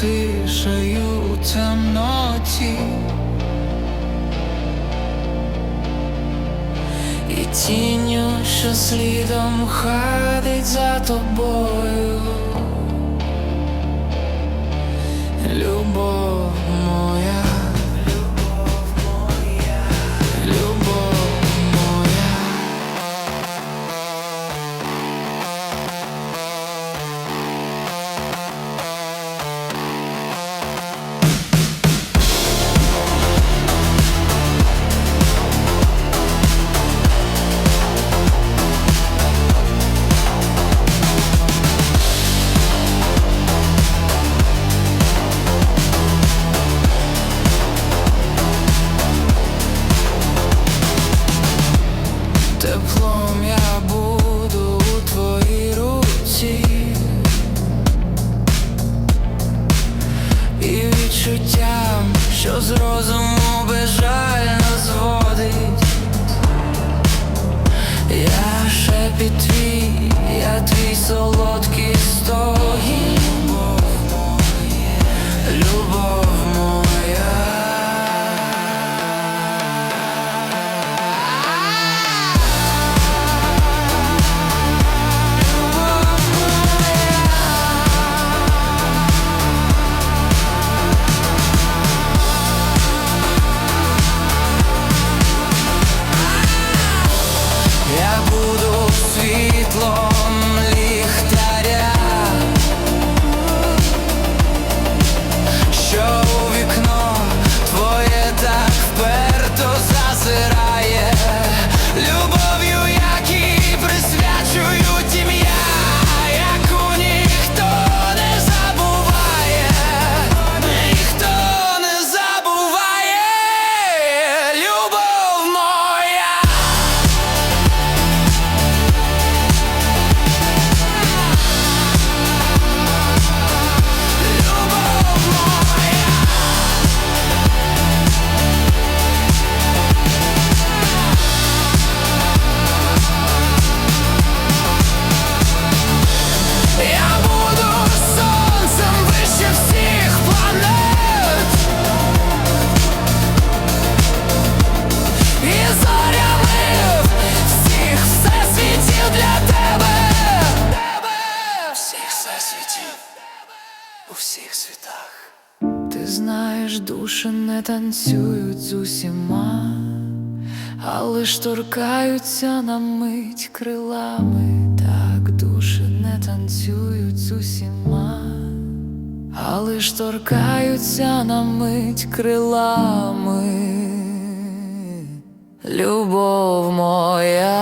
тишею у темноті. І тінню, що слідом ходить за тобою. Любов І відчуттям, що з розуму безжально зводить Я ще твій, знаєш, душі не танцюють з усіма, але ж торкаються на мить крилами. Так, душі не танцюють з усіма, але ж торкаються на мить крилами. Любов моя.